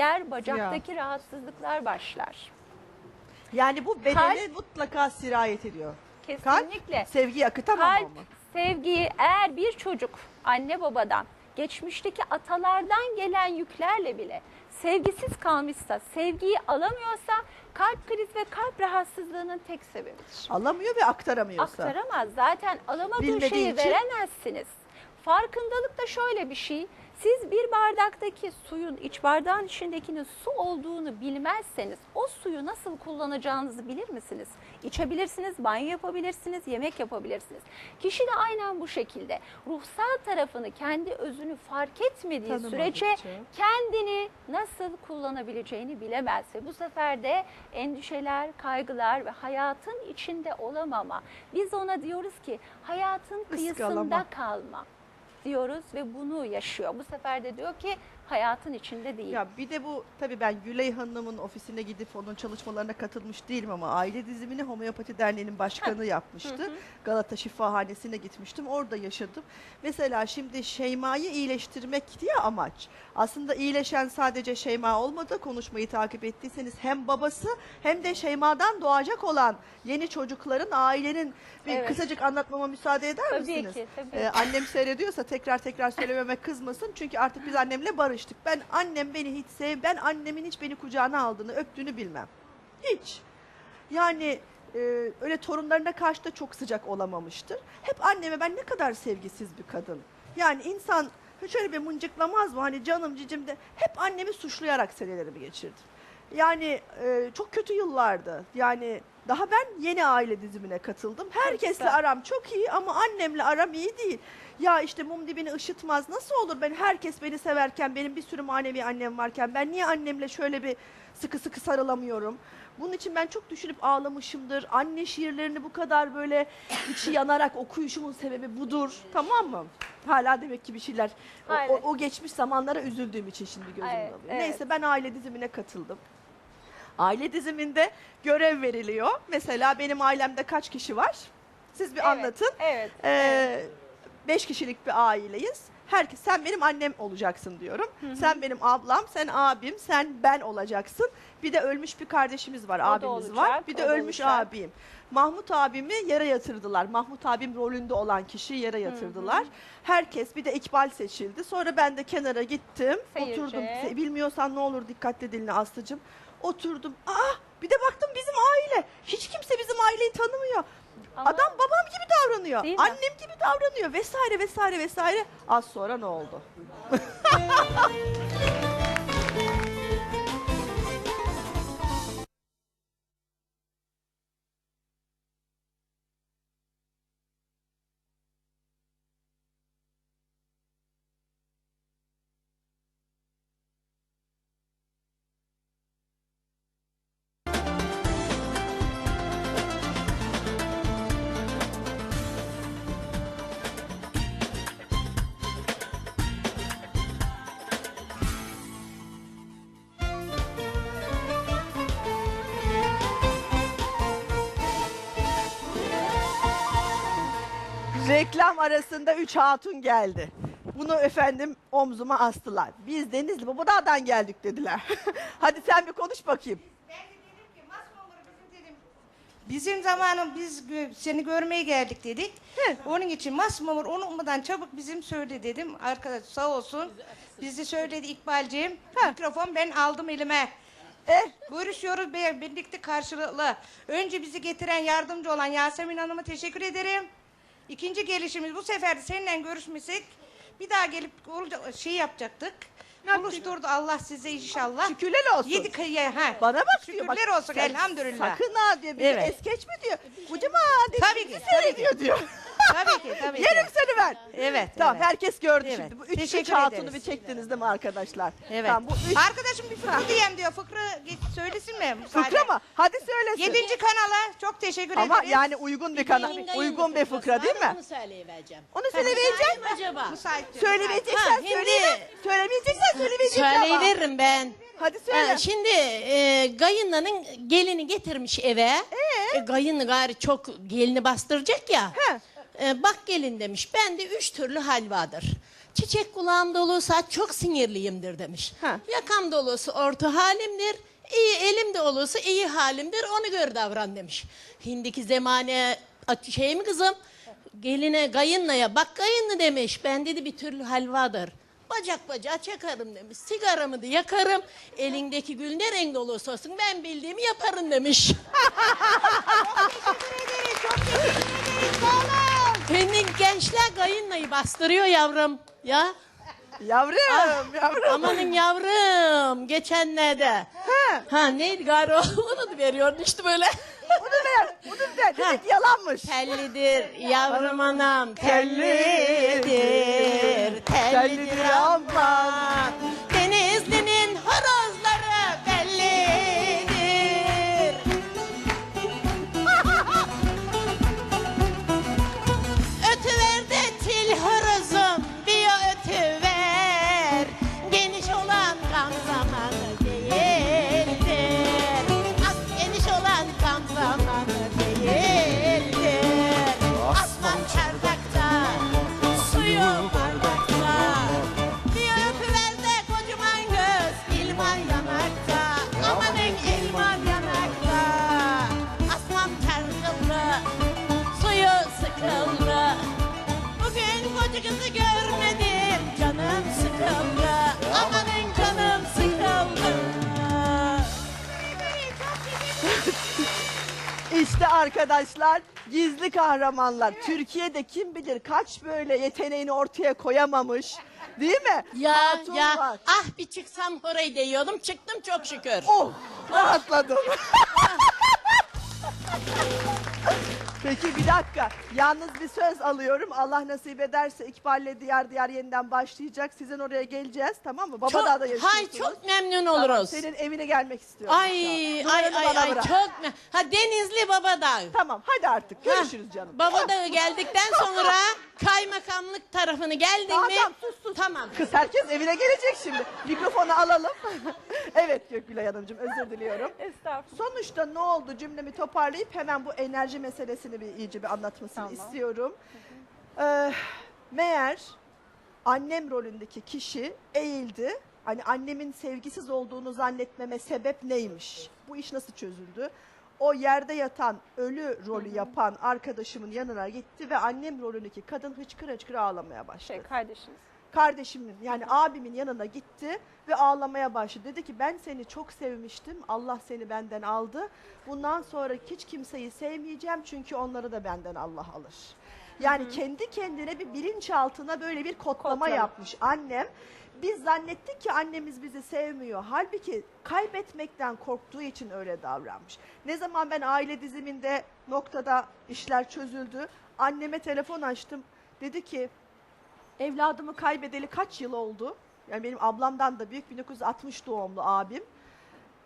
Diğer bacaktaki rahatsızlıklar başlar. Yani bu bedene Kalp- mutlaka sirayet ediyor. Kesinlikle. Kalp sevgiyi akıtamam Kalp, ama. sevgiyi eğer bir çocuk anne babadan, geçmişteki atalardan gelen yüklerle bile sevgisiz kalmışsa, sevgiyi alamıyorsa kalp krizi ve kalp rahatsızlığının tek sebebidir. Alamıyor ve aktaramıyorsa. Aktaramaz. Zaten alamadığı Bilmediği şeyi için- veremezsiniz. Farkındalık da şöyle bir şey. Siz bir bardaktaki suyun iç bardağın içindekinin su olduğunu bilmezseniz o suyu nasıl kullanacağınızı bilir misiniz? İçebilirsiniz, banyo yapabilirsiniz, yemek yapabilirsiniz. Kişi de aynen bu şekilde ruhsal tarafını, kendi özünü fark etmediği Tanımadıkça. sürece kendini nasıl kullanabileceğini bilemez ve bu sefer de endişeler, kaygılar ve hayatın içinde olamama. Biz ona diyoruz ki hayatın kıyısında kalma diyoruz ve bunu yaşıyor. Bu sefer de diyor ki hayatın içinde değil. Ya bir de bu tabii ben Güley Hanım'ın ofisine gidip onun çalışmalarına katılmış değilim ama aile dizimini Homeopati Derneği'nin başkanı yapmıştı. Galata Şifahanesi'ne gitmiştim. Orada yaşadım. Mesela şimdi Şeyma'yı iyileştirmek diye amaç. Aslında iyileşen sadece Şeyma olmadı. Konuşmayı takip ettiyseniz hem babası hem de Şeyma'dan doğacak olan yeni çocukların ailenin bir Evet. kısacık anlatmama müsaade eder Tabii misiniz? ki, tabii. Ee, annem seyrediyorsa tekrar tekrar söylememe kızmasın. Çünkü artık biz annemle barıştık. Ben annem beni hiç sev, ben annemin hiç beni kucağına aldığını, öptüğünü bilmem. Hiç. Yani e, öyle torunlarına karşı da çok sıcak olamamıştır. Hep anneme ben ne kadar sevgisiz bir kadın. Yani insan şöyle bir mıncıklamaz mı? Hani canım cicim de hep annemi suçlayarak senelerimi geçirdim. Yani e, çok kötü yıllardı. Yani daha ben yeni aile dizimine katıldım. Herkesle aram çok iyi ama annemle aram iyi değil. Ya işte mum dibini ışıtmaz. Nasıl olur ben herkes beni severken benim bir sürü manevi annem varken ben niye annemle şöyle bir sıkı sıkı sarılamıyorum? Bunun için ben çok düşünüp ağlamışımdır. Anne şiirlerini bu kadar böyle içi yanarak okuyuşumun sebebi budur. Tamam mı? Hala demek ki bir şeyler. O, o- o geçmiş zamanlara üzüldüğüm için şimdi gözümde Evet, alıyor. evet. Neyse ben aile dizimine katıldım. Aile diziminde görev veriliyor. Mesela benim ailemde kaç kişi var? Siz bir Evet, anlatın. Evet. Ee, beş kişilik bir aileyiz. Herkes sen benim annem olacaksın diyorum. Sen benim ablam, sen abim, sen ben olacaksın. Bir de ölmüş bir kardeşimiz var, da abimiz var. olacak, Bir o de ölmüş olacak. abim. Mahmut abimi yere yatırdılar. Mahmut abim rolünde olan kişiyi yere yatırdılar. Herkes bir de İkbal seçildi. Sonra ben de kenara gittim. Seyirci. Oturdum. Bilmiyorsan ne olur dikkatli dinle Aslı'cığım. Oturdum. Aa bir de baktım bizim aile. Hiç kimse bizim aileyi tanımıyor. Ama- Adam babam gibi davranıyor. Değil mi? Annem gibi davranıyor vesaire vesaire vesaire. Az sonra ne oldu? Reklam arasında üç hatun geldi. Bunu efendim omzuma astılar. Biz Denizli Babadağ'dan geldik dediler. Hadi sen bir konuş bakayım. Ben de dedim ki nasıl olur bizim dedim. Bizim zamanı biz gö- seni görmeye geldik dedik. Onun için masmamur unutmadan çabuk bizim söyle dedim. Arkadaş sağ olsun. Bizi söyledi İkbal'ciğim. Mikrofon ben aldım elime. Eh, Görüşüyoruz be- birlikte karşılıklı. Önce bizi getiren yardımcı olan Yasemin Hanım'a teşekkür ederim. İkinci gelişimiz bu sefer de seninle görüşmesek bir daha gelip olacak şey yapacaktık. Buluşturdu Allah size inşallah. şükürler olsun. Yedi kıyıya ha. Bana bak diyor. Şükürler bak, olsun sen elhamdülillah. Sakın ha diyor. Bizi Evet. es geçme diyor. Ucuma Tabii ki, tabii seyrediyor diyor. Tabii ki tabii ki. Yerim seni ben. Evet. Tamam evet. herkes gördü Evet. şimdi. Bu üç, üç Teşekkür hatunu ederiz. bir çektiniz değil mi arkadaşlar? Evet. Tamam bu üç Arkadaşım bir fıkra diyeyim diyor. Fıkra git söylesin mi? Müsaade. fıkra mı? Hadi söylesin. Yedinci kanala çok teşekkür Ama ederiz. yani uygun bir kanal, uygun bir fıkra değil mi? Onu söyleyivereceğim. Onu söyleyebilecek mi acaba? Şimdi- söyleyemem. Söylemeyeceksen söyleyemeyeceksin ama. Söyleyiveririm ben. Hadi söyle. Ha, şimdi e, Gayınla'nın gelini getirmiş eve. E, Gayınlı gari çok gelini bastıracak ya. He. E, bak gelin demiş. Ben de üç türlü halvadır. Çiçek kulağım dolusa çok sinirliyimdir demiş. Ha. Yakam dolusu orta halimdir. iyi elim de olursa iyi halimdir. Onu gör davran demiş. Hindiki zemane şey mi kızım? Geline kayınlaya bak kayınlı demiş. Ben dedi bir türlü halvadır. Bacak bacağı çakarım demiş. Sigaramı da yakarım. Elindeki gül ne renk olursa olsun ben bildiğimi yaparım demiş. Senin gençler kayınlayı bastırıyor yavrum. Ya Yavrum, yavrum. amanın yavrum geçenlerde. Ha, Ha neydi gari? Onu da veriyordun işte böyle. bunu ver, bunu ver. Dedik yalanmış. Tellidir yavrum anam tellidir. Tellidir Tellidir ablam. Arkadaşlar gizli kahramanlar. Türkiye'de kim bilir kaç böyle yeteneğini ortaya koyamamış. Değil mi? Ya Hatun ya var. ah bir çıksam orayı diyordum çıktım çok şükür. Oh rahatladım. Peki bir dakika. Yalnız bir söz alıyorum. Allah nasip ederse İkbal'le diğer diğer yeniden başlayacak. Sizin oraya geleceğiz tamam mı? Çok, Babadağ'da yaşıyorsunuz. hay çok memnun Tamam, oluruz. Senin evine gelmek istiyorum. Ay Tamam. ay ay ay bırak. çok me- Ha Denizli Babadağ. Tamam hadi artık görüşürüz canım. Babadağ'a geldikten sonra kaymakamlık tarafını geldin Tamam, mi? tamam, sus, sus. Tamam. Kız herkes evine gelecek şimdi. Mikrofonu alalım. evet Gökgülay Hanımcığım özür diliyorum. Estağfurullah. Sonuçta ne oldu cümlemi toparlayıp hemen bu enerji meselesini bir iyice bir anlatmasını istiyorum. Ee, meğer annem rolündeki kişi eğildi. Hani annemin sevgisiz olduğunu zannetmeme sebep neymiş? Bu iş nasıl çözüldü? O yerde yatan ölü rolü yapan arkadaşımın yanına gitti ve annem rolündeki kadın hıçkır hıçkır ağlamaya başladı Şey kardeşiniz. Kardeşimin yani abimin yanına gitti ve ağlamaya başladı. Dedi ki ben seni çok sevmiştim. Allah seni benden aldı. Bundan sonra hiç kimseyi sevmeyeceğim çünkü onları da benden Allah alır. Yani kendi kendine bir bilinçaltına böyle bir kodlama Kodlama. yapmış annem. Biz zannettik ki annemiz bizi sevmiyor. Halbuki kaybetmekten korktuğu için öyle davranmış. Ne zaman ben aile diziminde noktada işler çözüldü. Anneme telefon açtım. Dedi ki Evladımı kaybedeli kaç yıl oldu? Yani benim ablamdan da büyük 1960 doğumlu abim.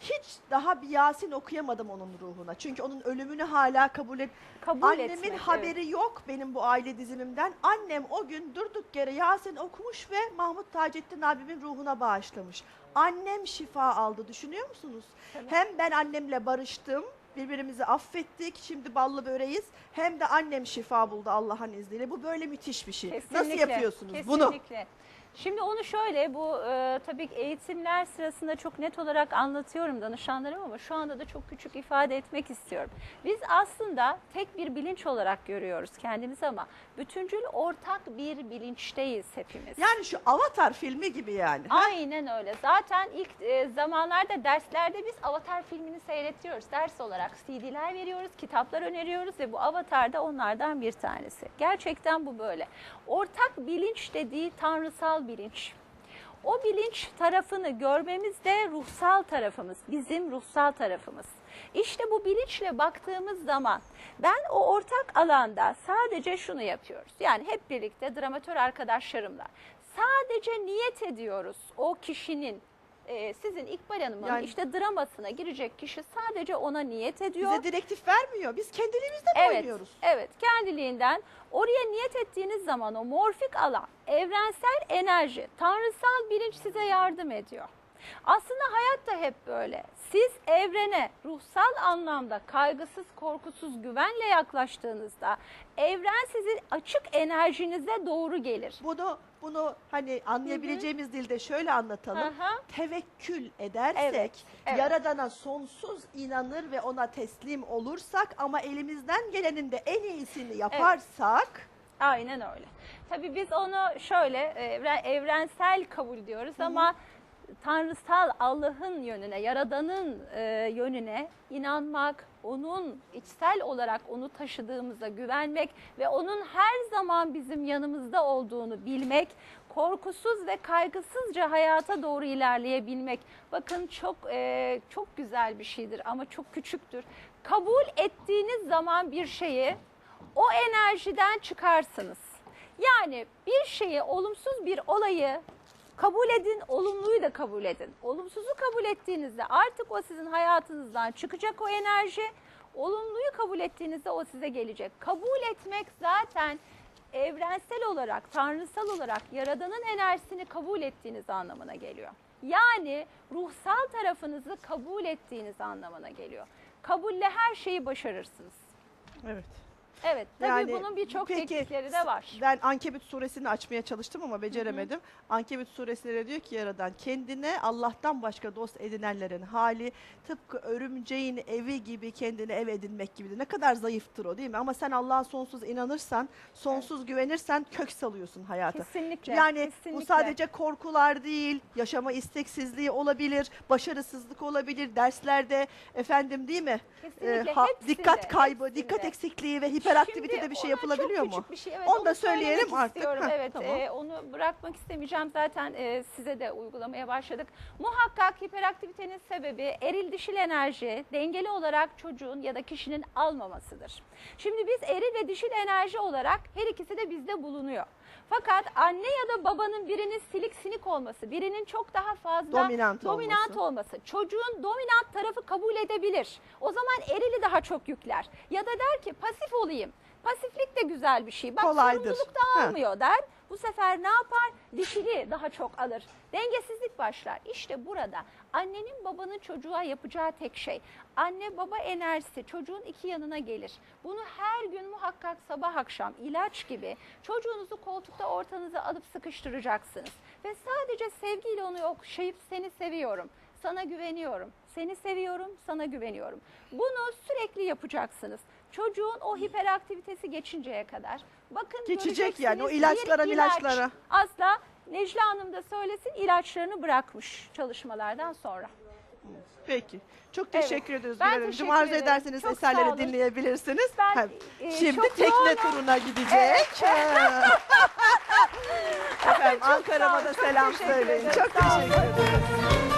Hiç daha bir Yasin okuyamadım onun ruhuna. Çünkü onun ölümünü hala kabul et. Kabul Annemin etmek, haberi yok benim bu aile dizimimden. Annem o gün durduk yere Yasin okumuş ve Mahmut Taceddin abimin ruhuna bağışlamış. Annem şifa aldı düşünüyor musunuz? Hem ben annemle barıştım, birbirimizi affettik, şimdi ballı böreğiz. Hem de annem şifa buldu Allah'ın izniyle. Bu böyle müthiş bir şey. Nasıl Kesinlikle, yapıyorsunuz bunu? Kesinlikle. Şimdi onu şöyle bu e, tabii eğitimler sırasında çok net olarak anlatıyorum danışanlarım ama şu anda da çok küçük ifade etmek istiyorum. Biz aslında tek bir bilinç olarak görüyoruz kendimizi ama bütüncül ortak bir bilinçteyiz hepimiz. Yani şu Avatar filmi gibi yani. Aynen öyle. Zaten ilk e, zamanlarda derslerde biz Avatar filmini seyretiyoruz. Ders olarak CD'ler veriyoruz, kitaplar öneriyoruz ve bu Avatar da onlardan bir tanesi. Gerçekten bu böyle. Ortak bilinç dediği tanrısal bilinç. O bilinç tarafını görmemiz de ruhsal tarafımız, bizim ruhsal tarafımız. İşte bu bilinçle baktığımız zaman ben o ortak alanda sadece şunu yapıyoruz. Yani hep birlikte dramatör arkadaşlarımla sadece niyet ediyoruz o kişinin e, sizin İkbal Hanım'ın Yani- işte dramasına girecek kişi sadece ona niyet ediyor. Bize direktif vermiyor. Biz kendiliğimizden Evet, oynuyoruz. evet kendiliğinden oraya niyet ettiğiniz zaman o morfik alan, evrensel enerji, tanrısal bilinç size yardım ediyor. Aslında hayat da hep böyle. Siz evrene ruhsal anlamda kaygısız, korkusuz, güvenle yaklaştığınızda evren sizin açık enerjinize doğru gelir. Bunu bunu hani anlayabileceğimiz dilde şöyle anlatalım. Aha. Tevekkül edersek, Evet, evet. Yaradana sonsuz inanır ve ona teslim olursak ama elimizden gelenin de en iyisini yaparsak Aynen öyle. Tabii biz onu şöyle evren- evrensel kabul diyoruz ama tanrısal Allah'ın yönüne, Yaradan'ın e, yönüne inanmak, onun içsel olarak onu taşıdığımıza güvenmek ve onun her zaman bizim yanımızda olduğunu bilmek, korkusuz ve kaygısızca hayata doğru ilerleyebilmek. Bakın çok e, çok güzel bir şeydir ama çok küçüktür. Kabul ettiğiniz zaman bir şeyi o enerjiden çıkarsınız. Yani bir şeyi, olumsuz bir olayı kabul edin, olumluyu da kabul edin. Olumsuzu kabul ettiğinizde artık o sizin hayatınızdan çıkacak o enerji. Olumluyu kabul ettiğinizde o size gelecek. Kabul etmek zaten evrensel olarak, tanrısal olarak yaradanın enerjisini kabul ettiğiniz anlamına geliyor. Yani ruhsal tarafınızı kabul ettiğiniz anlamına geliyor. Kabulle her şeyi başarırsınız. evet. Evet, tabii Yani bunun birçok peki, teknikleri de var. Ben Ankebut suresini açmaya çalıştım ama beceremedim. Ankebut suresinde diyor ki Yaradan kendine Allah'tan başka dost edinenlerin hali tıpkı örümceğin evi gibi kendine ev edinmek gibidir. Ne kadar zayıftır o değil mi? Ama sen Allah'a sonsuz inanırsan, sonsuz güvenirsen kök salıyorsun hayata. Kesinlikle. Yani kesinlikle. bu sadece korkular değil, yaşama isteksizliği olabilir, başarısızlık olabilir, derslerde efendim değil mi? Kesinlikle, Ee, ha- hepsinde, dikkat kaybı, hepsinde. dikkat eksikliği ve hiperaktivitede Şimdi bir şey ona yapılabiliyor çok mu? küçük Bir şey. Evet, Onu da söylemek söyleyelim artık. istiyorum. Heh, evet, tamam. e, onu bırakmak istemeyeceğim. Zaten e, size de uygulamaya başladık. Muhakkak hiperaktivitenin sebebi eril dişil enerji dengeli olarak çocuğun ya da kişinin almamasıdır. Şimdi biz eril ve dişil enerji olarak her ikisi de bizde bulunuyor. Fakat anne ya da babanın birinin silik sinik olması, birinin çok daha fazla Dominant dominant olması. olması. Çocuğun dominant tarafı kabul edebilir. O zaman erili daha çok yükler. Ya da der ki pasif olayım. Pasiflik de güzel bir şey. Bak Kolaydır. sorumluluk da Ha. almıyor der. Bu sefer ne yapar? Dişili daha çok alır. Dengesizlik başlar. İşte burada annenin babanın çocuğa yapacağı tek şey. Anne baba enerjisi çocuğun iki yanına gelir. Bunu her gün muhakkak sabah akşam ilaç gibi çocuğunuzu koltukta ortanıza alıp sıkıştıracaksınız. Ve sadece sevgiyle onu okşayıp seni seviyorum. Sana güveniyorum. Seni seviyorum, sana güveniyorum. Bunu sürekli yapacaksınız. Çocuğun o hiperaktivitesi geçinceye kadar. Bakın Geçecek yani, o ilaçlara, bir ilaç milaçlara. Asla Necla Hanım da söylesin ilaçlarını bırakmış çalışmalardan sonra. Peki. Çok Evet. teşekkür ediyoruz Ben Güler teşekkür Arzu ederim. ederseniz Çok eserleri dinleyebilirsiniz. Ben, Ha, e, Şimdi tekne yoğunum. turuna gidecek. Efendim Çok sağ Ankara'ma da selam söyleyin. Çok teşekkür ederim.